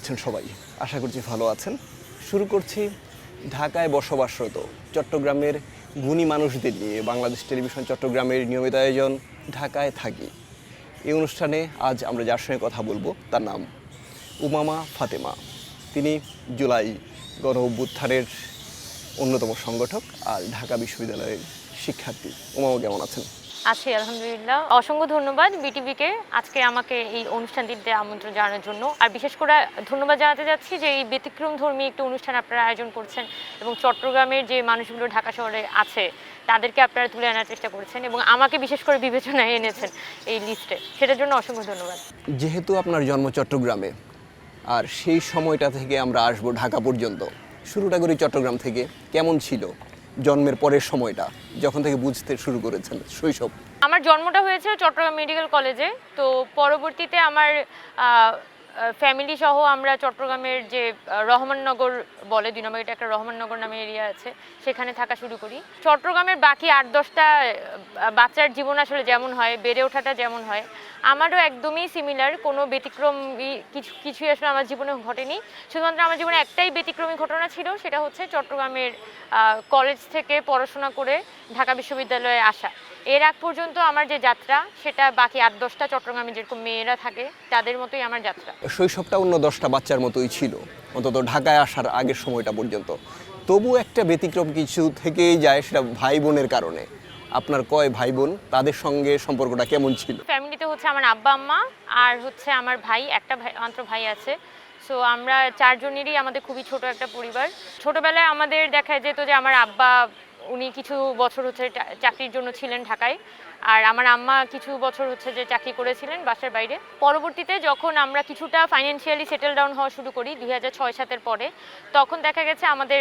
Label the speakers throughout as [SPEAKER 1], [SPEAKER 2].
[SPEAKER 1] আছেন সবাই। আশা করছি ভালো আছেন। শুরু করছি ঢাকায় বসবাসরত চট্টগ্রামের গুণী মানুষদের নিয়ে। বাংলাদেশ টেলিভিশন চট্টগ্রামের নিয়মিত আয়োজন ঢাকায় থাকি। এই অনুষ্ঠানে আজ আমরা যার সঙ্গে কথা বলব, তার নাম উমামা ফাতেমা। তিনি জুলাই গণ অভ্যুত্থানের অন্যতম সংগঠক আর ঢাকা বিশ্ববিদ্যালয়ের শিক্ষার্থী। উমামা কেমন আছেন?
[SPEAKER 2] আছি, আলহামদুলিল্লাহ। অসংখ্য ধন্যবাদ বিটিভিকে আজকে আমাকে এই অনুষ্ঠানটিতে আমন্ত্রণ জানানোর জন্য। আর বিশেষ করে ধন্যবাদ জানাতে যাচ্ছি যে এই ব্যতিক্রম ধর্মী একটি অনুষ্ঠান আপনারা আয়োজন করছেন এবং চট্টগ্রামের যে মানুষগুলো ঢাকা শহরে আছে, তাদেরকে আপনারা তুলে আনার চেষ্টা করছেন এবং আমাকে বিশেষ করে বিবেচনায় এনেছেন এই লিস্টে। সেটার জন্য অসংখ্য ধন্যবাদ।
[SPEAKER 1] যেহেতু আপনার জন্ম চট্টগ্রামে, আর সেই সময়টা থেকে আমরা আসব ঢাকা পর্যন্ত। শুরুটা করি চট্টগ্রাম থেকে। কেমন ছিল? জন্মের পরের সময়টা, যখন থেকে বুঝতে শুরু করেছেন শৈশব।
[SPEAKER 2] আমার জন্মটা হয়েছে চট্টগ্রাম মেডিকেল কলেজে, তো পরবর্তীতে আমার ফ্যামিলি সহ আমরা চট্টগ্রামের যে রহমাননগর বলে দুই নম্বর এটা একটা রহমাননগর নামে এরিয়া আছে, সেখানে থাকা শুরু করি। চট্টগ্রামের বাকি আট, দশটা বাচ্চার জীবন আসলে যেমন হয়, বেড়ে ওঠাটা যেমন হয়, আমারও একদমই সিমিলার কোনো ব্যতিক্রমী কিছু, কিছুই আসলে আমার জীবনে ঘটেনি। শুধুমাত্র আমার জীবনে একটাই ব্যতিক্রমী ঘটনা ছিল, সেটা হচ্ছে চট্টগ্রামের কলেজ থেকে পড়াশোনা করে ঢাকা বিশ্ববিদ্যালয়ে আসা। এর আগ পর্যন্ত আমার যে যাত্রা সেটা বাকি আট দশটা চট্টগ্রামে যেরকম মেয়েরা থাকে তাদের মতোই আমার যাত্রা।
[SPEAKER 1] শৈশবটা অন্য দশটা বাচ্চার মতোই ছিল অন্তত ঢাকায় আসার আগের সময়টা পর্যন্ত। তবু একটা ব্যতিক্রম কিছু থেকেই যায় সেটা ভাই বোনের কারণে। আপনার কয় ভাই বোন তাদের সঙ্গে সম্পর্কটা কেমন ছিল?
[SPEAKER 2] ফ্যামিলিতে হচ্ছে আমার আব্বা আম্মা আর হচ্ছে আমার ভাই একটা ভাই মাত্র ভাই আছে। সো আমরা চারজনেরই আমাদের খুবই ছোট একটা পরিবার। ছোটবেলায় আমাদের দেখা যেত যে আমার আব্বা উনি কিছু বছর হচ্ছে চাকরির জন্য ছিলেন ঢাকায়। আর আমার আম্মা কিছু বছর হচ্ছে যে চাকরি করেছিলেন বাসার বাইরে। পরবর্তীতে যখন আমরা কিছুটা ফাইন্যান্সিয়ালি সেটেল ডাউন হওয়া শুরু করি, দুই হাজার ছয় সাতের পরে, তখন দেখা গেছে আমাদের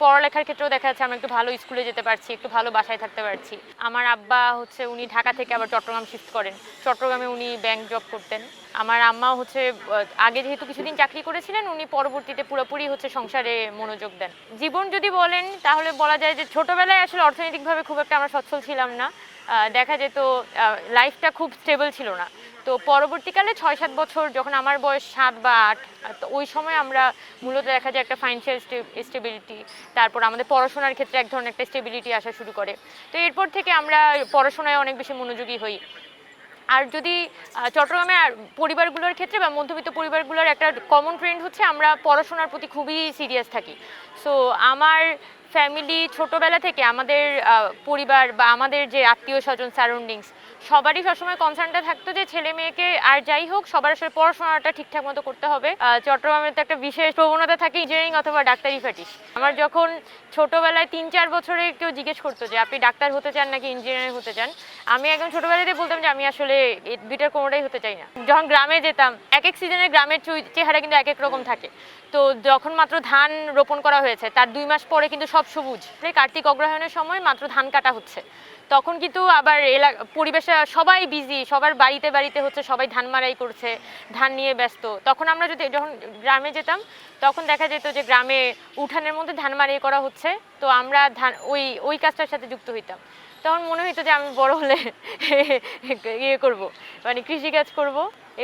[SPEAKER 2] পড়ালেখার ক্ষেত্রেও দেখা যাচ্ছে আমরা একটু ভালো স্কুলে যেতে পারছি, একটু ভালো বাসায় থাকতে পারছি। আমার আব্বা হচ্ছে উনি ঢাকা থেকে আবার চট্টগ্রাম শিফট করেন। চট্টগ্রামে উনি ব্যাংক জব করতেন। আমার আম্মা হচ্ছে আগে যেহেতু কিছুদিন চাকরি করেছিলেন, উনি পরবর্তীতে পুরোপুরি হচ্ছে সংসারে মনোযোগ দেন। জীবন যদি বলেন, তাহলে বলা যায় যে ছোটবেলায় আসলে অর্থনৈতিকভাবে খুব একটা আমরা সচ্ছল ছিলাম না। দেখা যেত লাইফটা খুব স্টেবল ছিল না। তো পরবর্তীকালে ছয় সাত বছর যখন আমার বয়স সাত বা আট ওই সময় আমরা মূলত দেখা যায় একটা ফাইন্যান্সিয়াল স্টেবিলিটি তারপর আমাদের পড়াশোনার ক্ষেত্রে এক ধরনের একটা স্টেবিলিটি আসা শুরু করে। তো এরপর থেকে আমরা পড়াশোনায় অনেক বেশি মনোযোগী হই। আর যদি আর পরিবারগুলোর ক্ষেত্রে বা মধ্যবিত্ত পরিবারগুলোর একটা কমন ট্রেন্ড হচ্ছে আমরা পড়াশোনার প্রতি খুবই সিরিয়াস থাকি। সো আমার ফ্যামিলি ছোটোবেলা থেকে আমাদের পরিবার বা আমাদের যে আত্মীয় স্বজন সারাউন্ডিংস সবারই সবসময় কনসার্নটা থাকতো যে ছেলে মেয়েকে আর যাই হোক, সবার আসলে পড়াশোনাটা ঠিকঠাক মতো করতে হবে। চট্টগ্রামের তো একটা বিশেষ প্রবণতা থাকে ইঞ্জিনিয়ারিং অথবা ডাক্তারি ফ্যাটিস আমার যখন ছোটোবেলায় তিন চার বছরে কেউ জিজ্ঞেস করতো যে, আপনি ডাক্তার হতে চান নাকি ইঞ্জিনিয়ার হতে চান? আমি একদম ছোটবেলাতে বলতাম যে, আমি আসলে দুইটার কোনোটাই হতে চাই না। যখন গ্রামে যেতাম, এক এক সিজনে গ্রামের চেহারা কিন্তু এক এক রকম থাকে। তো যখন মাত্র ধান রোপণ করা হয়েছে, তার দুই মাস পরে কিন্তু সব সবুজ। কার্তিক অগ্রহায়ণের সময় মাত্র ধান কাটা হচ্ছে। তখন কিন্তু আবার এলা পরিবেশে সবাই বিজি সবার বাড়িতে বাড়িতে হচ্ছে সবাই ধান মারাই করছে, ধান নিয়ে ব্যস্ত। তখন আমরা যদি যখন গ্রামে যেতাম, তখন দেখা যেত যে গ্রামে উঠানের মধ্যে ধান মারাই করা হচ্ছে, তো আমরা ধান, ওই ওই কাজটার সাথে যুক্ত হইতাম। তখন মনে হইতো যে আমি বড় হলে ইয়ে করব মানে কৃষিকাজ করব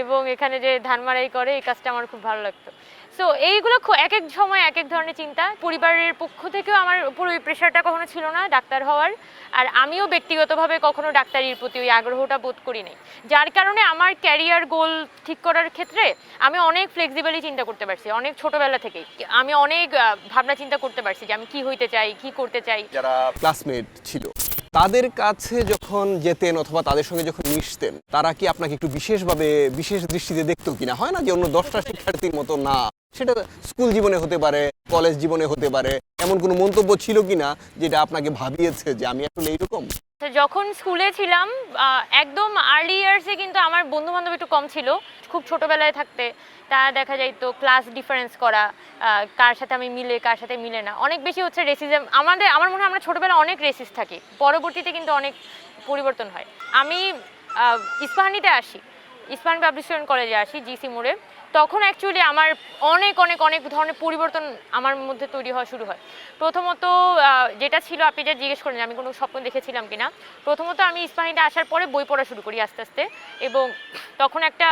[SPEAKER 2] এবং এখানে যে ধান মারাই করে, এই কাজটা আমার খুব ভালো লাগতো। সো এইগুলো এক এক সময় এক এক ধরনের চিন্তা। পরিবারের পক্ষ থেকেও আমার উপর ওই প্রেশারটা কখনো ছিল না, ডাক্তার হওয়ার। আর আমিও ব্যক্তিগতভাবে কখনো ডাক্তারির প্রতি ওই আগ্রহটা বোধ করি নাই যার কারণে আমার ক্যারিয়ার গোল ঠিক করার ক্ষেত্রে আমি অনেক ফ্লেক্সিবলি চিন্তা করতে পারছি, অনেক ছোটবেলা থেকেই। আমি অনেক ভাবনা চিন্তা করতে পারছি যে আমি কি হইতে চাই, কি করতে চাই।
[SPEAKER 1] যারা ক্লাসমেট ছিল, তাদের কাছে যখন যেতেন অথবা তাদের সঙ্গে যখন মিশতেন, তারা কি আপনাকে একটু বিশেষভাবে, বিশেষ দৃষ্টিতে দেখতো কিনা? হয় না যে অন্য দশটা শিক্ষার্থীর মতো না? সেটা স্কুল জীবনে হতে পারে, কলেজ জীবনে হতে পারে, এমন কোনো মন্তব্য ছিল কিনা যেটা আপনাকে ভাবিয়েছে যে আমি আসলে এইরকম?
[SPEAKER 2] যখন স্কুলে ছিলাম একদম আর্লি ইয়ার্সে কিন্তু আমার বন্ধু বান্ধব একটু কম ছিল, খুব ছোটবেলায় থাকতে। তা দেখা যায় তো ক্লাস ডিফারেন্স করা কার সাথে আমি মিলে, কার সাথে মিলে না। অনেক বেশি হচ্ছে রেসিজম আমাদের, আমার মনে হয় আমরা ছোটবেলায় অনেক রেসিস থাকি। পরবর্তীতে কিন্তু অনেক পরিবর্তন হয়। আমি ইস্পাহানিতে আসি। ইস্পাহান পাবলিশন কলেজে আসি জিসি মোড়ে। তখন অ্যাকচুয়ালি আমার অনেক অনেক অনেক ধরনের পরিবর্তন আমার মধ্যে তৈরি হওয়া শুরু হয়। প্রথমত যেটা ছিল আপনি যা জিজ্ঞেস করেন আমি কোনো স্বপ্ন দেখেছিলাম কিনা, প্রথমত আমি ইস্পাহানিতে আসার পরে বই পড়া শুরু করি আস্তে আস্তে। এবং তখন একটা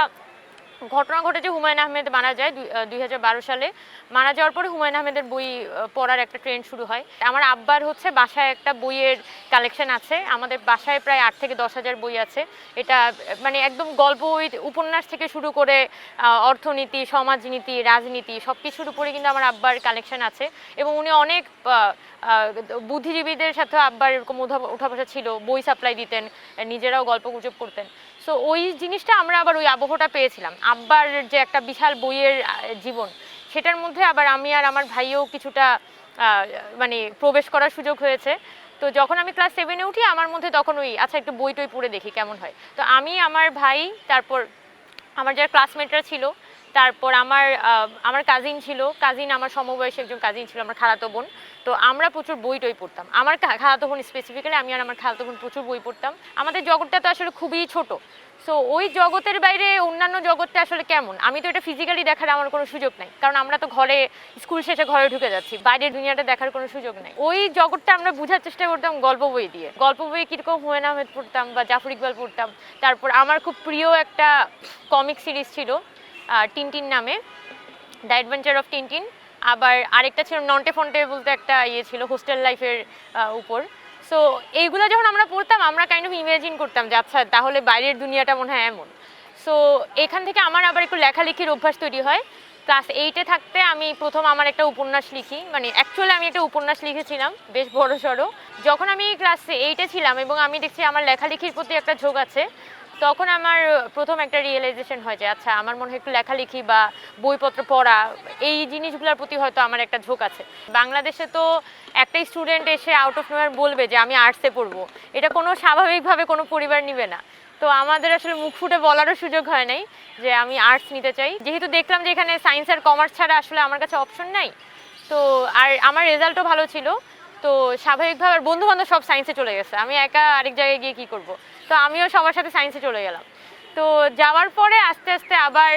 [SPEAKER 2] ঘটনা ঘটেছে হুমায়ুন আহমেদ মারা যায় দুই হাজার বারো সালে। মারা যাওয়ার পরে হুমায়ুন আহমেদের বই পড়ার একটা ট্রেন্ড শুরু হয়। আমার আব্বার হচ্ছে বাসায় একটা বইয়ের কালেকশন আছে। আমাদের বাসায় প্রায় আট থেকে দশ হাজার বই আছে। এটা মানে একদম গল্প উপন্যাস থেকে শুরু করে অর্থনীতি, সমাজনীতি, রাজনীতি সব কিছুর উপরে কিন্তু আমার আব্বার কালেকশন আছে। এবং উনি অনেক বুদ্ধিজীবীদের সাথে আব্বার এরকম উঠা বসা ছিল। বই সাপ্লাই দিতেন, নিজেরাও গল্প গুজব করতেন। সো ওই জিনিসটা আমরা আবার ওই আবহটা পেয়েছিলাম। আব্বার যে একটা বিশাল বইয়ের জীবন, সেটার মধ্যে আবার আমি আর আমার ভাইও কিছুটা মানে প্রবেশ করার সুযোগ হয়েছে। তো যখন আমি ক্লাস সেভেনে উঠি, আমার মধ্যে তখন ওই আচ্ছা একটু বই টই পড়ে দেখি, কেমন হয়? তো আমি, আমার ভাই, তারপর আমার যারা ক্লাসমেটরা ছিল তারপর আমার আমার কাজিন ছিল। কাজিন আমার সমবয়সী একজন কাজিন ছিল, আমার খালাতো বোন। তো আমরা প্রচুর বই টই পড়তাম। আমার খালাতো বোন স্পেসিফিক্যালি আমি আর আমার খালাতো বোন প্রচুর বই পড়তাম। আমাদের জগৎটা তো আসলে খুবই ছোট। সো ওই জগতের বাইরে অন্যান্য জগৎটা আসলে কেমন? আমি তো এটা ফিজিক্যালি দেখার আমার কোনো সুযোগ নাই। কারণ আমরা তো ঘরে স্কুল শেষে ঘরে ঢুকে যাচ্ছি। বাইরের দুনিয়াটা দেখার কোনো সুযোগ নাই। ওই জগৎটা আমরা বোঝার চেষ্টা করতাম গল্প বই দিয়ে। গল্প বই কীরকম হুয়েন আহমেদ পড়তাম বা জাফর ইকবাল পড়তাম। তারপর আমার খুব প্রিয় একটা কমিক সিরিজ ছিল। টিনটিন নামে, দ্য অ্যাডভেঞ্চার অফ টিনটিন। আবার আরেকটা ছিল নন্টে ফন্টে বলতে একটা ইয়ে ছিল, হোস্টেল লাইফের উপর। সো এইগুলো যখন আমরা পড়তাম, আমরা কাইন্ড অফ ইমাজিন করতাম যে আচ্ছা তাহলে বাইরের দুনিয়াটা মনে হয় এমন। সো এখান থেকে আমার আবার একটু লেখালেখির অভ্যাস তৈরি হয়। ক্লাস এইটে থাকতে আমি প্রথম আমার একটা উপন্যাস লিখি। মানে অ্যাকচুয়ালি আমি একটা উপন্যাস লিখেছিলাম, বেশ বড় সড়ো যখন আমি ক্লাস এইটে ছিলাম এবং আমি দেখছি আমার লেখালেখির প্রতি একটা ঝোঁক আছে তখন আমার প্রথম একটা রিয়েলাইজেশন হয় যে আচ্ছা আমার মনে হয় একটু লেখালেখি বা বইপত্র পড়া, এই জিনিসগুলোর প্রতি হয়তো আমার একটা ঝোঁক আছে। বাংলাদেশে তো একটা স্টুডেন্ট এসে আউট অফ নোয়ার বলবে যে, আমি আর্টসে পড়ব। এটা কোনো স্বাভাবিকভাবে কোনো পরিবার নিবে না। তো আমাদের আসলে মুখ ফুটে বলারও সুযোগ হয় নাই যে, আমি আর্টস নিতে চাই। যেহেতু দেখলাম যে, এখানে সায়েন্স আর কমার্স ছাড়া আসলে আমার কাছে অপশন নাই। তো, আর আমার রেজাল্টও ভালো ছিল। তো স্বাভাবিকভাবে বন্ধু বান্ধব সব সায়েন্সে চলে গেছে। আমি একা আরেক জায়গায় গিয়ে কি করব? তো আমিও সবার সাথে সায়েন্সে চলে গেলাম। তো যাওয়ার পরে আস্তে আস্তে আবার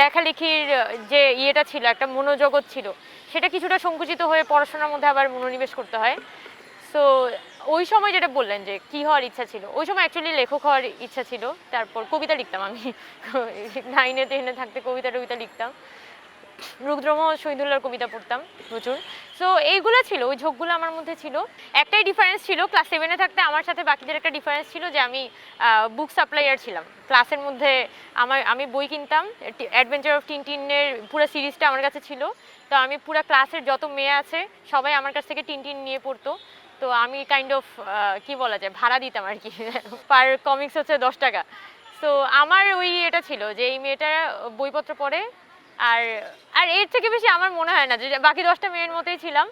[SPEAKER 2] লেখালেখির যে ইয়েটা ছিল, একটা মনোজগৎ ছিল, সেটা কিছুটা সংকুচিত হয়ে পড়াশোনার মধ্যে আবার মনোনিবেশ করতে হয়। সো ওই সময় যেটা বললেন যে কি হওয়ার ইচ্ছা ছিল, ওই সময় অ্যাকচুয়ালি লেখক হওয়ার ইচ্ছা ছিল। তারপর কবিতা লিখতাম আমি। নাইনে টেনে থাকতে কবিতা টবিতা লিখতাম। রুদ্রমোহন শহীদুল্লাহর কবিতা পড়তাম প্রচুর। সো এইগুলো ছিল, ওই ঝোঁকগুলো আমার মধ্যে ছিল। একটাই ডিফারেন্স ছিল ক্লাস সেভেনে থাকতে আমার সাথে বাকিদের একটা ডিফারেন্স ছিল যে আমি বুক সাপ্লাইয়ার ছিলাম। ক্লাসের মধ্যে আমার, আমি বই কিনতাম অ্যাডভেঞ্চার অফ টিনটিনের পুরো সিরিজটা আমার কাছে ছিল। তো আমি পুরো ক্লাসের যত মেয়ে আছে, সবাই আমার কাছ থেকে টিনটিন নিয়ে পড়তো। তো আমি কাইন্ড অফ কি বলা যায়, ভাড়া দিতাম আর কি। পার কমিক্স হচ্ছে দশ টাকা। তো আমার ওই এটা ছিল যে এই মেয়েটা বইপত্র পড়ে আর আর এর থেকে বেশি আমার মনে হয় না যে, বাকি দশটা মেয়ের মতোই ছিলাম।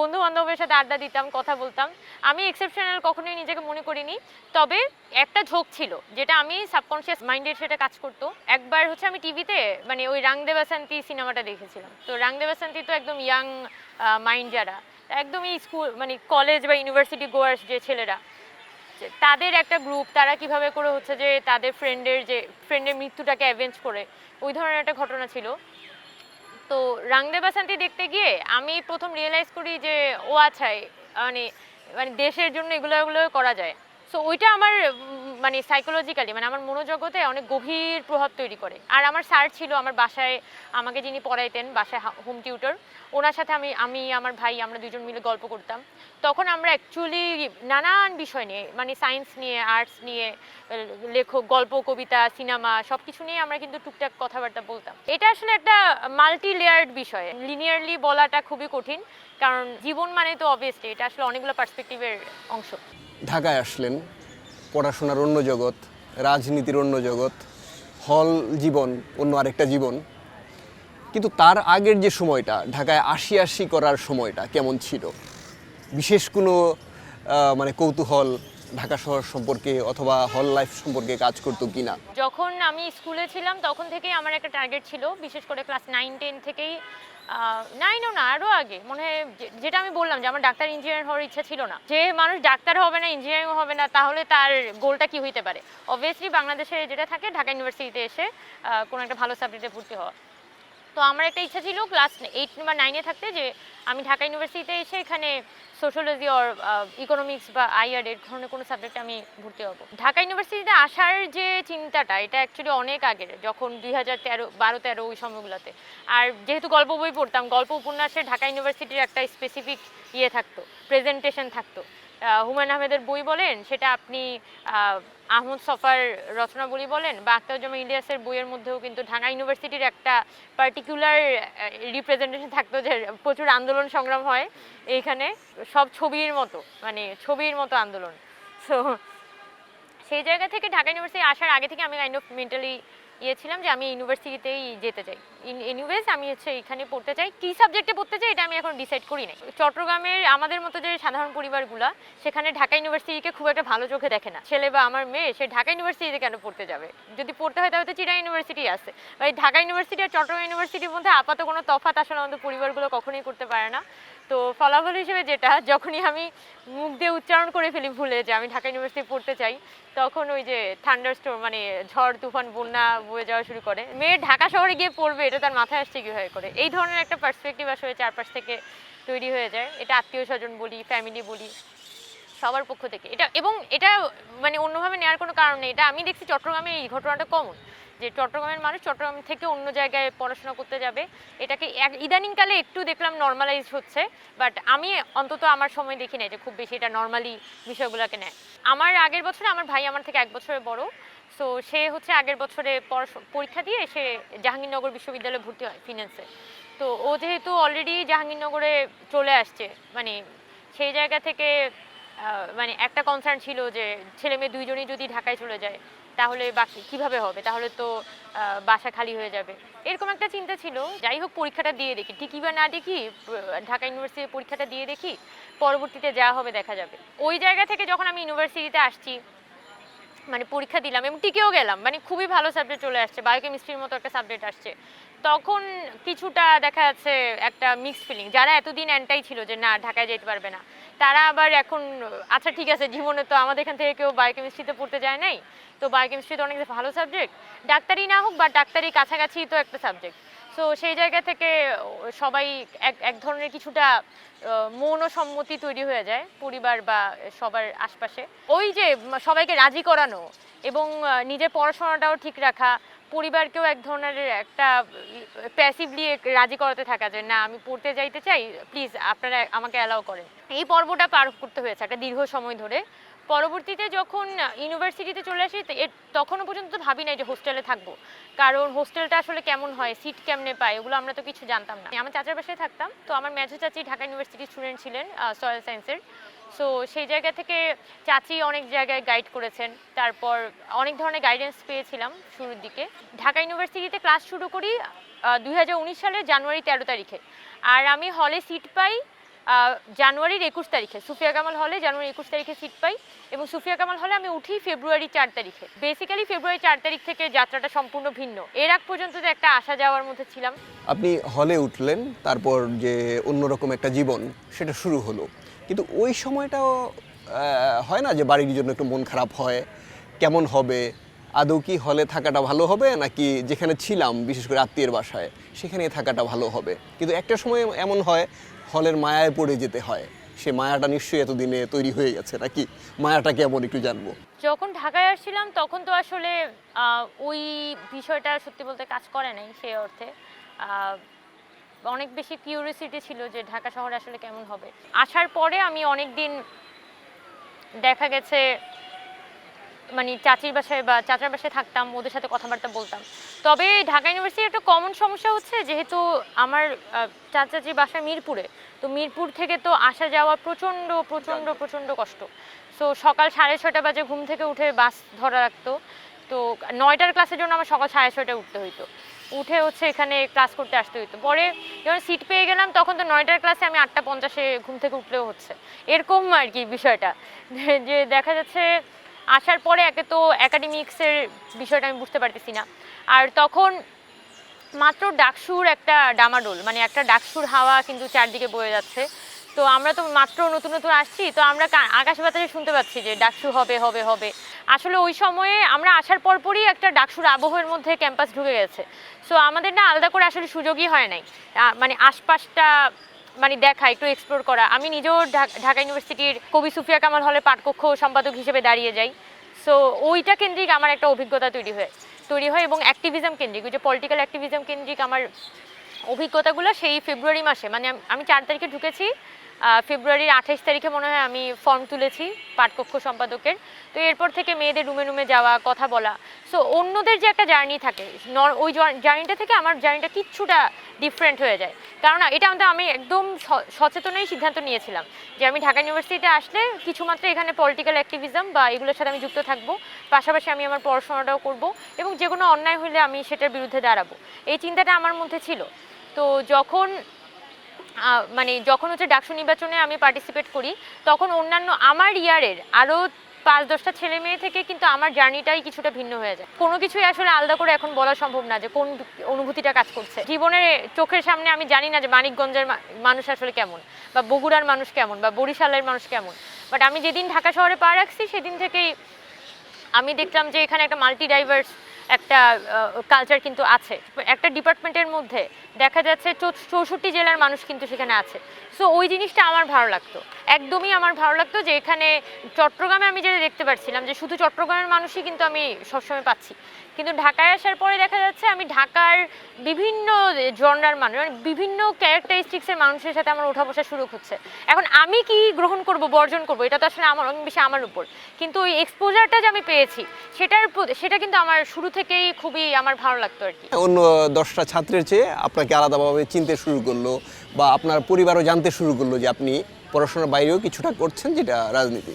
[SPEAKER 2] বন্ধু বান্ধবের সাথে আড্ডা দিতাম, কথা বলতাম। আমি এক্সেপশনাল কখনোই নিজেকে মনে করিনি। তবে একটা ঝোঁক ছিল, যেটা আমি সাবকনশিয়াস মাইন্ডের সেটা কাজ করতো। একবার হচ্ছে আমি টিভিতে মানে ওই রাং দেবাসান্তি সিনেমাটা দেখেছিলাম। তো রাং দেবাসান্তি তো একদম ইয়াং মাইন্ড যারা, একদমই স্কুল মানে কলেজ বা ইউনিভার্সিটি গোয়ার্স যে ছেলেরা তাদের একটা গ্রুপ তারা কীভাবে করে হচ্ছে যে তাদের ফ্রেন্ডের যে ফ্রেন্ডের মৃত্যুটাকে অ্যাভেঞ্জ করে, ওই ধরনের একটা ঘটনা ছিল। তো রাংদে বাসান্তি দেখতে গিয়ে আমি প্রথম রিয়েলাইজ করি যে ও আচ্ছা মানে মানে দেশের জন্য এগুলো এগুলো করা যায়। সো ওইটা আমার মানে সাইকোলজিক্যালি মানে আমার মনোজগতে অনেক গভীর প্রভাব তৈরি করে। আর আমার স্যার ছিল আমার বাসায়, আমাকে যিনি পড়াইতেন, বাসায় হোম টিউটর ওনার সাথে আমি আমি, আমার ভাই, আমরা দুজন মিলে গল্প করতাম। তখন আমরা অ্যাকচুয়ালি নানান বিষয় নিয়ে মানে সায়েন্স নিয়ে আর্টস নিয়ে, লেখক, গল্প, কবিতা সিনেমা সব কিছু নিয়ে আমরা কিন্তু টুকটাক কথাবার্তা বলতাম। এটা আসলে একটা মাল্টি লেয়ার্ড বিষয়। লিনিয়ারলি বলাটা খুবই কঠিন, কারণ জীবন মানে তো অবভিয়াসলি এটা আসলে অনেকগুলো পার্সপেক্টিভের অংশ।
[SPEAKER 1] ঢাকায় আসলেন, পড়াশোনার অন্য জগৎ, রাজনীতির অন্য জগৎ, হল জীবন, অন্য আরেকটা জীবন। কিন্তু তার আগের যে সময়টা, ঢাকায় আশি আশি করার সময়টা কেমন ছিল? বিশেষ কোনো মানে কৌতূহল ঢাকা শহর সম্পর্কে অথবা হল লাইফ সম্পর্কে কাজ করতো কিনা?
[SPEAKER 2] যখন আমি স্কুলে ছিলাম, তখন থেকেই আমার একটা টার্গেট ছিল, বিশেষ করে ক্লাস নাইন টেন থেকেই নাইনও না আরও আগে। মনে হয় যেটা আমি বললাম যে আমার ডাক্তার ইঞ্জিনিয়ার হওয়ার ইচ্ছা ছিল না। যে মানুষ ডাক্তার হবে না ইঞ্জিনিয়ারিং হবে না, তাহলে তার গোলটা কি হইতে পারে? অবভিয়াসলি বাংলাদেশে যেটা থাকে, ঢাকা ইউনিভার্সিটিতে এসে কোনো একটা ভালো সাবজেক্টে ভর্তি হওয়া। তো আমার একটা ইচ্ছা ছিল ক্লাস এইট বা নাইনে থাকতে যে আমি ঢাকা ইউনিভার্সিটিতে এসে এখানে সোশ্যোলজি অর ইকোনমিক্স বা আইআর এর ধরনের কোনো সাবজেক্টে আমি ভর্তি হব। ঢাকা ইউনিভার্সিটিতে আসার যে চিন্তাটা, এটা অ্যাকচুয়ালি অনেক আগের, যখন দুই হাজার তেরো, বারো তেরো ওই সময়গুলোতে। আর যেহেতু গল্প বই পড়তাম, গল্প উপন্যাসে ঢাকা ইউনিভার্সিটির একটা স্পেসিফিক ইয়ে থাকতো প্রেজেন্টেশন থাকতো। হুমায়ুন আহমেদের বই বলেন, সেটা আপনি আহমদ সফার রচনাবলী বলেন বা আখতারুজ্জামান ইলিয়াসের বইয়ের মধ্যেও কিন্তু ঢাকা ইউনিভার্সিটির একটা পার্টিকুলার রিপ্রেজেন্টেশন থাকতো যে প্রচুর আন্দোলন সংগ্রাম হয় এইখানে সব ছবির মতো মানে ছবির মতো আন্দোলন। সো সেই জায়গা থেকে ঢাকা ইউনিভার্সিটি আসার আগে থেকে আমি কাইন্ড অফ মেন্টালি ইয়ে ছিলাম যে আমি ইউনিভার্সিটিতেই যেতে চাই। এনিওয়েজ আমি হচ্ছে এখানে পড়তে চাই। কী সাবজেক্টে পড়তে চাই, এটা আমি এখন ডিসাইড করি নাই। চট্টগ্রামের আমাদের মতো যে সাধারণ পরিবারগুলা, সেখানে ঢাকা ইউনিভার্সিটিকে খুব একটা ভালো চোখে দেখে না। ছেলে বা আমার মেয়ে, সে ঢাকা ইউনিভার্সিটিতে কেন পড়তে যাবে? যদি পড়তে হয় তাহলে তো চিরা ইউনিভার্সিটি আছে। বা ঢাকা ইউনিভার্সিটি আর চট্টগ্রাম ইউনিভার্সিটির মধ্যে আপাতত কোনো তফাৎ আসলে আমাদের পরিবারগুলো কখনোই করতে পারে না। তো ফলাফল হিসেবে যেটা, যখনই আমি মুখ দিয়ে উচ্চারণ করে ফেলি ভুলে যে আমি ঢাকা ইউনিভার্সিটি পড়তে চাই, তখন ওই যে থান্ডার স্টোর মানে ঝড়, তুফান, বন্যা বয়ে যাওয়া শুরু করে। মেয়ে ঢাকা শহরে গিয়ে পড়বে, এটা তার মাথায় আসছে কীভাবে করে? এই ধরনের একটা পার্সপেক্টিভ আসলে চারপাশ থেকে তৈরি হয়ে যায়। এটা আত্মীয় স্বজন বলি ফ্যামিলি বলি, সবার পক্ষ থেকে। এটা এবং এটা মানে অন্যভাবে নেওয়ার কোনো কারণ নেই। এটা আমি দেখছি চট্টগ্রামে এই ঘটনাটা কমন যে চট্টগ্রামের মানুষ চট্টগ্রাম থেকে অন্য জায়গায় পড়াশোনা করতে যাবে, এটাকে ইদানিংকালে একটু দেখলাম নর্মালাইজ হচ্ছে বাট আমি অন্তত আমার সময় দেখি নাই যে খুব বেশি এটা নর্মালি বিষয়গুলোকে নেয়। আমার আগের বছরে আমার ভাই আমার থেকে এক বছরের বড় সো সে হচ্ছে আগের বছরে পরীক্ষা দিয়ে সে জাহাঙ্গীরনগর বিশ্ববিদ্যালয়ে ভর্তি হয় ফিনান্সে তো ও যেহেতু অলরেডি জাহাঙ্গীরনগরে চলে আসছে মানে সেই জায়গা থেকে মানে একটা কনসার্ন ছিল যে ছেলে মেয়ে দুইজনই যদি ঢাকায় চলে যায় তাহলে বাকি, কীভাবে হবে? তাহলে তো বাসা খালি হয়ে যাবে। এরকম একটা চিন্তা ছিল। যাই হোক, পরীক্ষাটা দিয়ে দেখি। ঠিকই বা না দেখি ঢাকা ইউনিভার্সিটির পরীক্ষাটা দিয়ে দেখি, পরবর্তীতে যা হবে দেখা যাবে। ওই জায়গা থেকে যখন আমি ইউনিভার্সিটিতে আসছি মানে পরীক্ষা দিলাম এবং টিকেও গেলাম। মানে খুবই ভালো সাবজেক্ট চলে আসছে বায়োকেমিস্ট্রির মতো একটা সাবজেক্ট আসছে। তখন কিছুটা দেখা যাচ্ছে একটা মিক্স ফিলিং যারা এতদিন অ্যান্টাই ছিল যে না, ঢাকায় যেতে পারবে না, তারা আবার এখন আচ্ছা ঠিক আছে, জীবনে তো আমাদের এখান থেকে কেউ বায়োকেমিস্ট্রিতে পড়তে যায় নাই। তো বায়োকেমিস্ট্রি তো অনেক ভালো সাবজেক্ট ডাক্তারি না হোক বা ডাক্তারি কাছাকাছি তো একটা সাবজেক্ট সো সেই জায়গা থেকে সবাই এক এক ধরনের কিছুটা মৌন সম্মতি তৈরি হয়ে যায় পরিবার বা সবার আশপাশে। ওই যে সবাইকে রাজি করানো এবং নিজের পড়াশোনাটাও ঠিক রাখা, পরিবারকেও এক ধরনের একটা প্যাসিভলি রাজি করাতে থাকা যে না, আমি পড়তে যাইতে চাই প্লিজ আপনারা আমাকে অ্যালাউ করেন। এই পর্বটা পার করতে হয়েছে একটা দীর্ঘ সময় ধরে। পরবর্তীতে যখন ইউনিভার্সিটিতে চলে আসি তখনও পর্যন্ত ভাবি নাই যে হোস্টেলে থাকব। কারণ হোস্টেলটা আসলে কেমন হয় সিট কেমনে পায়, এগুলো আমরা তো কিছু জানতাম না। আমার চাচার বাসায় থাকতাম, তো আমার মেজো চাচি ঢাকা ইউনিভার্সিটির স্টুডেন্ট ছিলেন সয়েল সায়েন্সের সো সেই জায়গা থেকে চাচি অনেক জায়গায় গাইড করেছেন, তারপর অনেক ধরনের গাইডেন্স পেয়েছিলাম শুরুর দিকে। ঢাকা ইউনিভার্সিটিতে ক্লাস শুরু করি দুই হাজার উনিশ সালের জানুয়ারি তেরো তারিখে। আর আমি হলে সিট পাই জানুয়ারির একুশ তারিখে, সুফিয়া কামাল হলে জানুয়ারি একুশ তারিখে সিট পাই এবং সুফিয়া কামাল হলে আমি উঠি ফেব্রুয়ারি চার তারিখে। বেসিক্যালি ফেব্রুয়ারি চার তারিখ থেকে যাত্রাটা সম্পূর্ণ ভিন্ন। এর আগ পর্যন্ত যে একটা আসা যাওয়ার মধ্যে ছিলাম।
[SPEAKER 1] আপনি হলে উঠলেন, তারপর যে অন্যরকম একটা জীবন, সেটা শুরু হলো। কিন্তু ওই সময়টাও হয় না যে বাড়ির জন্য একটু মন খারাপ হয়, কেমন হবে, আদৌ কি হলে থাকাটা ভালো হবে, নাকি যেখানে ছিলাম, বিশেষ করে আত্মীয়ের বাসায় সেখানে থাকাটা ভালো হবে? কিন্তু একটা সময় এমন হয় হলের মায়ায় পড়ে যেতে হয়। সে মায়াটা নিশ্চয়ই এতদিনে তৈরি হয়ে গেছে, নাকি? মায়াটা কেমন একটু জানব।
[SPEAKER 2] যখন ঢাকায় আসছিলাম, তখন তো আসলে ওই বিষয়টা সত্যি বলতে কাজ করে নাই সে অর্থে। অনেক বেশি কিউরিয়াসিটি ছিল যে ঢাকা শহরে আসলে কেমন হবে। আসার পরে আমি অনেক দিন দেখা গেছে মানে চাচির বাসায় বা চাচার বাসায় থাকতাম ওদের সাথে কথাবার্তা বলতাম। তবে ঢাকা ইউনিভার্সিটির একটা কমন সমস্যা হচ্ছে যেহেতু আমার আহ, চাচাজির বাসা মিরপুরে তো মিরপুর থেকে তো আসা যাওয়া প্রচণ্ড প্রচণ্ড প্রচণ্ড কষ্ট। সো সকাল সাড়ে ছয়টা বাজে ঘুম থেকে উঠে বাস ধরা রাখতো তো নয়টার ক্লাসের জন্য আমার সকাল সাড়ে ছয়টায় উঠতে হইতো। উঠে হচ্ছে এখানে ক্লাস করতে আসতে হইতো। পরে যখন সিট পেয়ে গেলাম তখন তো নয়টার ক্লাসে আমি আটটা পঞ্চাশে ঘুম থেকে উঠলেও হচ্ছে। এরকম আর কি বিষয়টা। যে দেখা যাচ্ছে আসার পরে একে তো একাডেমিক্সের বিষয়টা আমি বুঝতে পারতেছি না। আর তখন মাত্র ডাকসুর একটা ডামাডোল মানে একটা ডাকসুর হাওয়া কিন্তু চারদিকে বয়ে যাচ্ছে। তো আমরা তো মাত্র নতুন নতুন আসছি, তো আমরা আকাশ বাতাসে শুনতে পাচ্ছি যে ডাকসু হবে হবে হবে। আসলে ওই সময়ে আমরা আসার পরপরই একটা ডাকসুর আবহের মধ্যে ক্যাম্পাস ঢুকে গেছে। সো আমাদের না আলাদা করে আসলে সুযোগই হয় নাই। মানে আশপাশটা মানে দেখা, একটু এক্সপ্লোর করা। আমি নিজেও ঢাকা ইউনিভার্সিটির কবি সুফিয়া কামাল হলে পাঠকক্ষ সম্পাদক হিসেবে দাঁড়িয়ে যাই। সো ওইটা কেন্দ্রিক আমার একটা অভিজ্ঞতা তৈরি হয় তৈরি হয় এবং অ্যাক্টিভিজম কেন্দ্রিক। ওই যে পলিটিক্যাল অ্যাক্টিভিজম কেন্দ্রিক আমার অভিজ্ঞতাগুলো সেই ফেব্রুয়ারি মাসে মানে আমি চার তারিখে ঢুকেছি ফেব্রুয়ারির আঠাইশ তারিখে মনে হয় আমি ফর্ম তুলেছি পাঠকক্ষ সম্পাদকের। তো এরপর থেকে মেয়েদের রুমে রুমে যাওয়া, কথা বলা। সো অন্যদের যে একটা জার্নি থাকে ওই জার্নিটা থেকে আমার জার্নিটা কিচ্ছুটা ডিফারেন্ট হয়ে যায়। কারণ এটা আমাদের আমি একদম সচেতনই সিদ্ধান্ত নিয়েছিলাম যে আমি ঢাকা ইউনিভার্সিটিতে আসলে কিছুমাত্র এখানে পলিটিক্যাল অ্যাক্টিভিজম বা এগুলোর সাথে আমি যুক্ত থাকব। পাশাপাশি আমি আমার পড়াশোনাটাও করব এবং যে কোনো অন্যায় হলে আমি সেটার বিরুদ্ধে দাঁড়াবো। এই চিন্তাটা আমার মধ্যে ছিল। তো যখন মানে যখন হচ্ছে ডাকসু নির্বাচনে আমি পার্টিসিপেট করি, তখন অন্যান্য আমার ইয়ারের আরও পাঁচ দশটা ছেলে মেয়ে থেকে কিন্তু আমার জার্নিটাই কিছুটা ভিন্ন হয়ে যায়। কোনো কিছুই আসলে আলাদা করে এখন বলা সম্ভব না যে কোন অনুভূতিটা কাজ করছে। জীবনের চোখের সামনে আমি জানি না যে মানিকগঞ্জের মানুষ আসলে কেমন বা বগুড়ার মানুষ কেমন বা বরিশালের মানুষ কেমন। বাট আমি যেদিন ঢাকা শহরে পা রাখছি, সেদিন থেকেই আমি দেখলাম যে এখানে একটা মাল্টি ডাইভার্স একটা কালচার কিন্তু আছে। একটা ডিপার্টমেন্টের মধ্যে দেখা যাচ্ছে চৌষট্টি জেলার মানুষ কিন্তু সেখানে আছে। সো ওই জিনিসটা আমার ভালো লাগতো। একদমই আমার ভালো লাগতো যে এখানে চট্টগ্রামে আমি যেটা দেখতে পাচ্ছিলাম যে শুধু চট্টগ্রামের মানুষই কিন্তু আমি সবসময় পাচ্ছি। কিন্তু ঢাকায় আসার পরে দেখা যাচ্ছে আমি ঢাকার বিভিন্ন জনরার মানুষ মানে বিভিন্ন ক্যারেক্টারিস্টিক্সের মানুষের সাথে আমার ওঠা বসা শুরু হচ্ছে। এখন আমি কি গ্রহণ করব, বর্জন করব, এটা তো আসলে আমার অনেক বেশি আমার উপর। কিন্তু ওই এক্সপোজারটা যে আমি পেয়েছি, সেটার সেটা কিন্তু আমার শুরু থেকেই খুবই আমার ভালো লাগতো আর কি।
[SPEAKER 1] অন্য দশটা ছাত্রের চেয়ে আপনাকে আলাদাভাবে চিনতে শুরু করল বা আপনার পরিবারও জানতে শুরু করল যে আপনি পড়াশোনার বাইরেও কিছুটা করছেন যেটা রাজনীতি।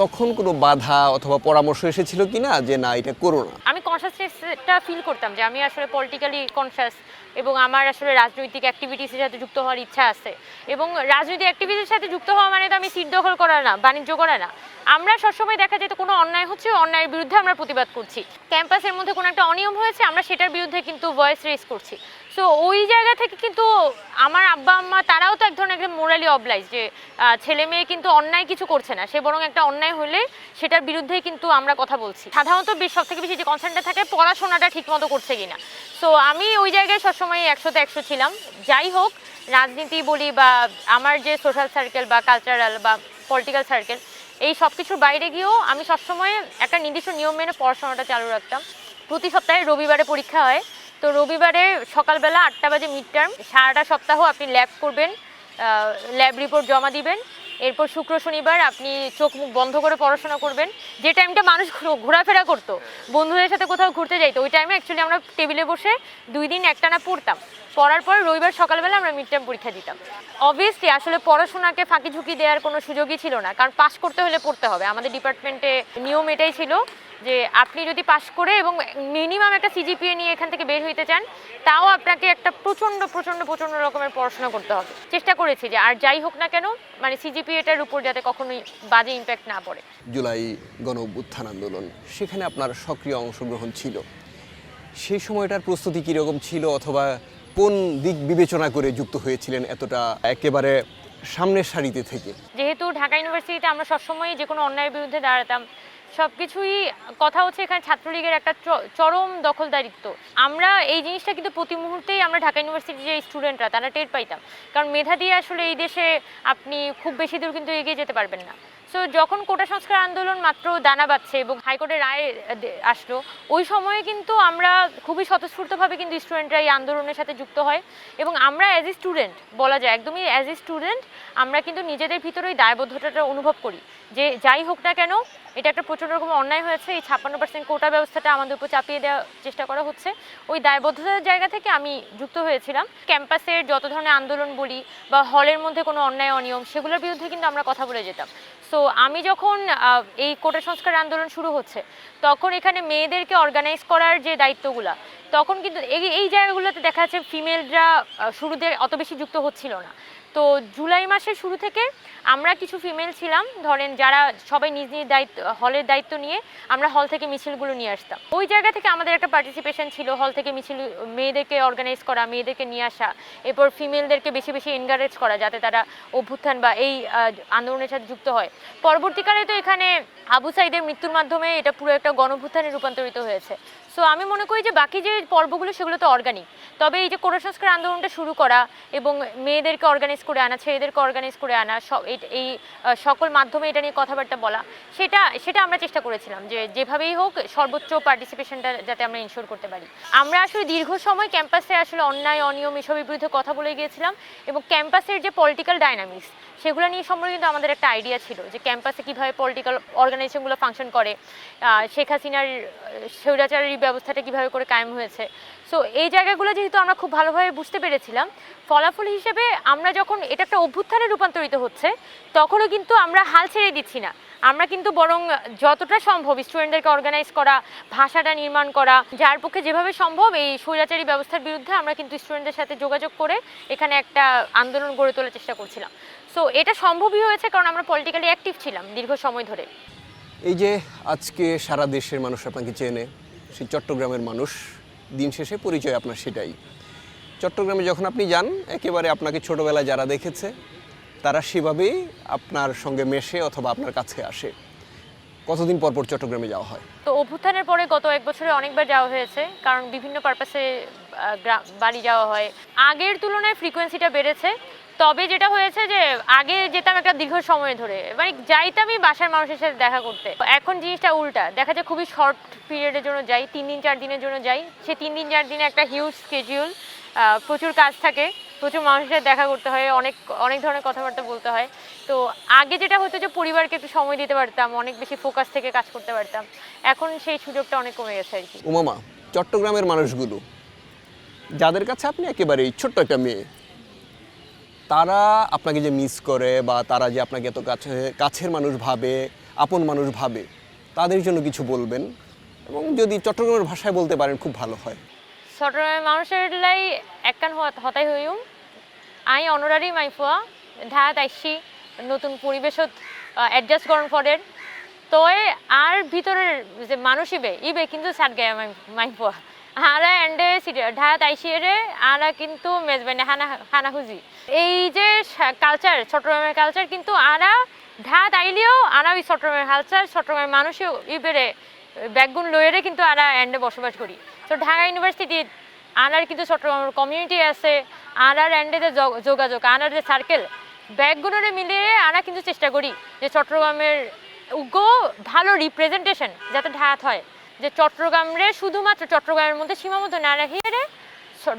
[SPEAKER 1] তখন কোনো বাধা অথবা পরামর্শ এসেছিল কি না যে না, এটা করো না?
[SPEAKER 2] আমি কনসাসনেসটা ফিল করতাম যে আমি আসলে পলিটিক্যালি কনসাস এবং আমার আসলে রাজনৈতিক অ্যাক্টিভিটিসের সাথে যুক্ত হওয়ার ইচ্ছা আছে। এবং রাজনৈতিক অ্যাক্টিভিটির সাথে যুক্ত হওয়া মানে তো আমি সিট দখল করা না, বাণিজ্য করা না। আমরা সবসময় দেখা যেত কোনো অন্যায় হচ্ছে অন্যায়ের বিরুদ্ধে আমরা প্রতিবাদ করছি। ক্যাম্পাসের মধ্যে কোনো একটা অনিয়ম হয়েছে, আমরা সেটার বিরুদ্ধে কিন্তু ভয়েস রেজ করছি। সো ওই জায়গা থেকে কিন্তু আমার আব্বা, আম্মা তারাও তো এক ধরনের একটা মোরালি অবলাইজ যে ছেলে মেয়ে কিন্তু অন্যায় কিছু করছে না। সে বরং একটা অন্যায় হলে সেটার বিরুদ্ধে কিন্তু আমরা কথা বলছি। সাধারণত সব থেকে বেশি যে কনসার্নটা থাকে, পড়াশোনাটা ঠিক মতো করছে কিনা। সো আমি ওই জায়গায় সবসময় একশোতে একশো ছিলাম। যাই হোক, রাজনীতি বলি বা আমার যে সোশ্যাল সার্কেল বা কালচারাল বা পলিটিক্যাল সার্কেল এই সব কিছুর বাইরে গিয়েও আমি সবসময় একটা নির্দিষ্ট নিয়ম মেনে পড়াশোনাটা চালু রাখতাম। প্রতি সপ্তাহে রবিবারে পরীক্ষা হয়। তো রবিবারে সকালবেলা আটটা বাজে মিড টার্ম সারাটা সপ্তাহ আপনি ল্যাব করবেন ল্যাব রিপোর্ট জমা দিবেন, এরপর শুক্র শনিবার আপনি চোখ মুখ বন্ধ করে পড়াশোনা করবেন। যে টাইমটা মানুষ ঘোরাফেরা করতো, বন্ধুদের সাথে কোথাও ঘুরতে যাইতো, ওই টাইমে অ্যাকচুয়ালি আমরা টেবিলে বসে দুই দিন একটানা পড়তাম। পড়ার পর রবিবার সকালবেলা আমরা মিড টার্ম পরীক্ষা দিতাম। অবভিয়াসলি আসলে পড়াশোনাকে ফাঁকি ঝুঁকি দেওয়ার কোনো সুযোগই ছিল না, কারণ পাশ করতে হলে পড়তে হবে। আমাদের ডিপার্টমেন্টে নিয়ম এটাই ছিল যে আপনি যদি পাশ করে এবং মিনিমাম একটা সিজিপিএ নিয়ে এখান থেকে বের হইতে চান তাও আপনাকে একটা প্রচণ্ড প্রচণ্ড প্রচণ্ড রকমের পড়াশোনা করতে হবে। চেষ্টা করেছি যে আর যাই হোক না কেন মানে সিজিপিএটার উপর যাতে কখনোই বাজে ইম্প্যাক্ট না পড়ে।
[SPEAKER 1] জুলাই গণ অভ্যুত্থান আন্দোলন সেখানে আপনার সক্রিয় অংশগ্রহণ ছিল। সেই সময়টার প্রস্তুতি কীরকম ছিল অথবা কোন দিক বিবেচনা করে যুক্ত হয়েছিলেন এতটা একেবারে সামনের সারিতে থেকে?
[SPEAKER 2] যেহেতু ঢাকা ইউনিভার্সিটিতে আমরা সবসময় যে কোনো অন্যায়ের বিরুদ্ধে দাঁড়াতাম সব কিছুই কথা হচ্ছে এখানে ছাত্রলীগের একটা চরম দখলদারিত্ব। আমরা এই জিনিসটা কিন্তু প্রতি মুহূর্তেই আমরা ঢাকা ইউনিভার্সিটির যে স্টুডেন্টরা, তারা টের পাইতাম। কারণ মেধা দিয়ে আসলে এই দেশে আপনি খুব বেশি দূর কিন্তু এগিয়ে যেতে পারবেন না। সো যখন কোটা সংস্কার আন্দোলন মাত্র দানা বাচ্ছে এবং হাইকোর্টের রায় আসলো, ওই সময়ে কিন্তু আমরা খুবই স্বতঃস্ফূর্তভাবে কিন্তু স্টুডেন্টরা এই আন্দোলনের সাথে যুক্ত হয় এবং আমরা অ্যাজ এ স্টুডেন্ট বলা যায়, একদমই অ্যাজ এ স্টুডেন্ট আমরা কিন্তু নিজেদের ভিতরেই দায়বদ্ধতাটা অনুভব করি। যে যাই হোক না কেন, এটা একটা প্রচণ্ড রকম অন্যায় হয়েছে, এই ছাপ্পান্ন পার্সেন্ট কোটা ব্যবস্থাটা আমাদের উপর চাপিয়ে দেওয়ার চেষ্টা করা হচ্ছে। ওই দায়বদ্ধতার জায়গা থেকে আমি যুক্ত হয়েছিলাম। ক্যাম্পাসের যত ধরনের আন্দোলন বলি বা হলের মধ্যে কোনো অন্যায় অনিয়ম সেগুলোর বিরুদ্ধে কিন্তু আমরা কথা বলে যেতাম। সো আমি যখন এই কোটা সংস্কার আন্দোলন শুরু হচ্ছে, তখন এখানে মেয়েদেরকে অর্গানাইজ করার যে দায়িত্বগুলা, তখন কিন্তু এই এই জায়গাগুলোতে দেখা যাচ্ছে ফিমেলরা শুরুতে অত বেশি যুক্ত হচ্ছিল না। তো জুলাই মাসের শুরু থেকে আমরা কিছু ফিমেল ছিলাম। ধরেন যারা সবাই নিজ নিজ দায়িত্ব, হলের দায়িত্ব নিয়ে আমরা হল থেকে মিছিলগুলো নিয়ে আসতাম। ওই জায়গা থেকে আমাদের একটা পার্টিসিপেশন ছিল হল থেকে মিছিল, মেয়েদেরকে অর্গানাইজ করা, মেয়েদেরকে নিয়ে আসা, এরপর ফিমেলদেরকে বেশি বেশি এনকারেজ করা যাতে তারা অভ্যুত্থান বা এই আন্দোলনের সাথে যুক্ত হয়। পরবর্তীকালে তো এখানে আবু সাইদের মৃত্যুর মাধ্যমে এটা পুরো একটা গণভ্যুত্থানে রূপান্তরিত হয়েছে। সো আমি মনে করি যে বাকি যে পর্বগুলো, সেগুলো তো অর্গানিক তবে এই যে কোটা সংস্কার আন্দোলনটা শুরু করা এবং মেয়েদেরকে অর্গানাইজ করে আনা, ছেলেদেরকে অর্গানাইজ করে আনা, সব এই- এই সকল মাধ্যমে এটা নিয়ে কথাবার্তা বলা, সেটা সেটা আমরা চেষ্টা করেছিলাম যে যেভাবেই হোক সর্বোচ্চ পার্টিসিপেশনটা যাতে আমরা ইনশোর করতে পারি। আমরা আসলে দীর্ঘ সময় ক্যাম্পাসে আসলে অন্যায়, অনিয়ম এসবের বিরুদ্ধে কথা বলে গিয়েছিলাম এবং ক্যাম্পাসের যে পলিটিক্যাল ডাইনামিক্স সেগুলো নিয়ে সম্পর্কে কিন্তু আমাদের একটা আইডিয়া ছিল যে ক্যাম্পাসে কীভাবে পলিটিক্যাল অর্গানাইজেশনগুলো ফাংশন করে শেখ হাসিনার স্বৈরাচারের স্বৈরাচারী ব্যবস্থাটা কীভাবে করে কায়েম হয়েছে। সো এই জায়গাগুলো যেহেতু আমরা খুব ভালোভাবে বুঝতে পেরেছিলাম ফলাফল হিসেবে আমরা যখন এটা একটা অভ্যুত্থানে রূপান্তরিত হচ্ছে, তখনও কিন্তু আমরা হাল ছেড়ে দিচ্ছি না। আমরা কিন্তু বরং যতটা সম্ভব স্টুডেন্টদেরকে অর্গানাইজ করা, ভাষাটা নির্মাণ করা, যার পক্ষে যেভাবে সম্ভব এই স্বৈরাচারী ব্যবস্থার বিরুদ্ধে আমরা কিন্তু স্টুডেন্টদের সাথে যোগাযোগ করে এখানে একটা আন্দোলন গড়ে তোলার চেষ্টা করছিলাম। সো এটা সম্ভবই হয়েছে কারণ আমরা পলিটিক্যালি অ্যাক্টিভ ছিলাম দীর্ঘ সময় ধরে।
[SPEAKER 1] এই যে আজকে সারা দেশের মানুষ আপনাকে চেনে সেই চট্টগ্রামের মানুষ, দিন শেষে পরিচয় আপনার সেটাই। চট্টগ্রামে যখন আপনি যান, একেবারে আপনাকে ছোটবেলায় যারা দেখেছে, তারা সেভাবেই আপনার সঙ্গে মেশে অথবা আপনার কাছে আসে। কতদিন পর পর চট্টগ্রামে যাওয়া হয়?
[SPEAKER 2] তো অভ্যুত্থানের পরে গত এক বছরে অনেকবার যাওয়া হয়েছে, কারণ বিভিন্ন পারপাসে বাড়ি যাওয়া হয়। আগের তুলনায় ফ্রিকোয়েন্সিটা বেড়েছে, তবে যেটা হয়েছে যে, আগে যেতাম একটা দীর্ঘ সময় ধরে। মানে যাইতামই বাসার মানুষের সাথে দেখা করতে। এখন জিনিসটা উল্টা। দেখা যায় খুবই শর্ট পিরিয়ডের জন্য যাই, তিন দিন, চার দিনের জন্য যাই। সে তিন দিন, চার দিনে একটা হিউজ স্কেডিউল প্রচুর কাজ থাকে, প্রচুর মানুষের দেখা করতে হয়, অনেক অনেক ধরনের কথাবার্তা বলতে হয়। তো আগে যেটা হতো যে পরিবারকে একটু সময় দিতে পারতাম, অনেক বেশি ফোকাস থেকে কাজ করতে পারতাম, এখন সেই সুযোগটা অনেক কমে গেছে আর কি।
[SPEAKER 1] উমামা, চট্টগ্রামের মানুষগুলো, যাদের কাছে আপনি একেবারেই ছোট্ট একটা মেয়ে, তারা আপনাকে যে মিস করে বা তারা যে আপনাকে এত কাছে, কাছের মানুষ ভাবে, আপন মানুষ ভাবে, তাদের জন্য কিছু বলবেন এবং যদি চট্টগ্রামের ভাষায় বলতে পারেন, খুব ভালো হয়।
[SPEAKER 2] চট্টগ্রামের মানুষের লাই একখান হত- হতাই হইম আই অনারারি মাইফুয়া ঢাত আইসি, নতুন পরিবেশত অ্যাডজাস্ট করন ফরের। তয় আর ভিতরের যে মানুষ ইবে ইবে কিন্তু সাত গায়ে মাইফুয়া। হারা এন্ডে ঢাত আইসিয়ে আরা কিন্তু মেজবানে হানা হানা খুঁজি এই যে কালচার চট্টগ্রামের কালচার কিন্তু আরা ঢাত আইলেও আরা ওই চট্টগ্রামের কালচার চট্টগ্রামের মানুষও ইবেরে ব্যাগগুন লোয়ারে কিন্তু আনা এন্ডে বসবাস করি। তো ঢাকা ইউনিভার্সিটি, আনার কিন্তু চট্টগ্রাম কমিউনিটি আছে, আনার এন্ডে যে যোগ- যোগাযোগ, আনার যে সার্কেল ব্যাগগুলোরে মিলিয়ে আনা কিন্তু চেষ্টা করি যে চট্টগ্রামের উগ্র ভালো রিপ্রেজেন্টেশন যাতে ঢাকাত হয়। যে চট্টগ্রামরে শুধুমাত্র চট্টগ্রামের মধ্যে সীমাবদ্ধ না রাখিয়ে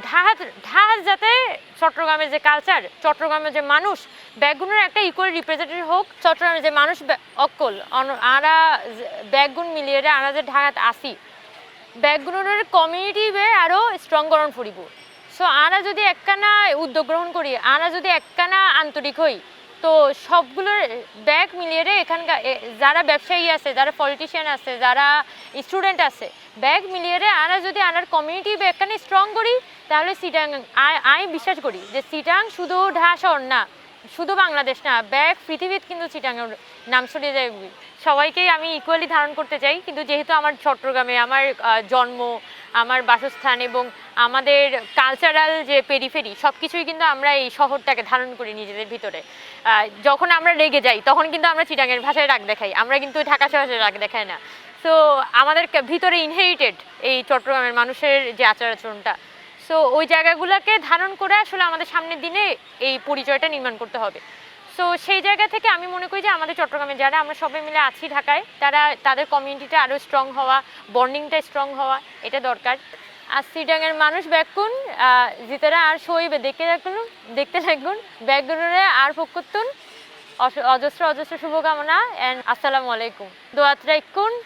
[SPEAKER 2] ঢাত ঢাত যাতে চট্টগ্রামের যে কালচার চট্টগ্রামের যে মানুষ ব্যাগগুনের একটা ইকুয়াল রিপ্রেজেন্টেটিভ হোক, চট্টগ্রামের যে মানুষ অকল আরা ব্যাগগুন মিলিয়ে আরা যে ঢাকাত আসি ব্যাগগুনের কমিউনিটি বে আরও স্ট্রং করণ ফুরিব। সো আরা যদি একখানা উদ্যোগ গ্রহণ করি, আরা যদি একখানা আন্তরিক হই তো সবগুলোর ব্যাগ মিলিয়ে রে এখানকার যারা ব্যবসায়ী আছে, যারা পলিটিশিয়ান আছে, যারা স্টুডেন্ট আছে, ব্যাগ মিলিয়ে রে আনা যদি আনার কমিউনিটি একখানে স্ট্রং করি, তাহলে সিটাং আমি বিশ্বাস করি যে সিটাং শুধু শহর না, শুধু বাংলাদেশ না, ব্যাগ পৃথিবীতে কিন্তু চিটাঙের নাম ছড়িয়ে যায়। সবাইকেই আমি ইকুয়ালি ধারণ করতে চাই, কিন্তু যেহেতু আমার চট্টগ্রামে আমার জন্ম, আমার বাসস্থান এবং আমাদের কালচারাল যে পেরিফেরি সব কিছুই কিন্তু আমরা এই শহরটাকে ধারণ করি নিজেদের ভিতরে। যখন আমরা রেগে যাই, তখন কিন্তু আমরা চিটাঙের ভাষায় রাগ দেখাই। আমরা কিন্তু ঢাকা শহরে রাগ দেখাই না। তো আমাদের ভিতরে ইনহেরিটেড এই চট্টগ্রামের মানুষের যে আচার আচরণটা সো ওই জায়গাগুলোকে ধারণ করে আসলে আমাদের সামনের দিনে এই পরিচয়টা নির্মাণ করতে হবে। সো সেই জায়গা থেকে আমি মনে করি যে আমাদের চট্টগ্রামে যারা, আমরা সবাই মিলে আছি ঢাকায়, তারা, তাদের কমিউনিটিটা আরও স্ট্রং হওয়া বন্ডিংটা স্ট্রং হওয়া, এটা দরকার। আর সিটাঙের মানুষ ব্যাকুন জিতারা আর সইবে দেখতে থাকুন দেখতে থাকুন ব্যাকগুলোরে আর অস- অজস্র অজস্র শুভকামনা অ্যান্ড আসসালামু আলাইকুম। দোয়াত রাখুন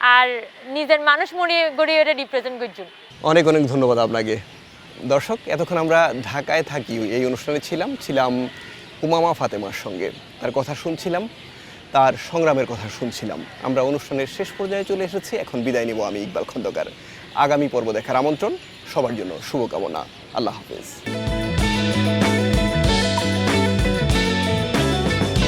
[SPEAKER 2] আর নিজের মানুষ মরিয়ে গড়িয়ে রিপ্রেজেন্ট করছুন
[SPEAKER 1] অনেক অনেক ধন্যবাদ আপনাকে। দর্শক, এতক্ষণ আমরা ঢাকায় থাকি, এই অনুষ্ঠানে ছিলাম ছিলাম উমামা ফাতেমার সঙ্গে। তার কথা শুনছিলাম, তার সংগ্রামের কথা শুনছিলাম। আমরা অনুষ্ঠানের শেষ পর্যায়ে চলে এসেছি, এখন বিদায় নিব আমি ইকবাল খন্দকার। আগামী পর্ব দেখার আমন্ত্রণ সবার জন্য শুভকামনা। আল্লাহ হাফিজ।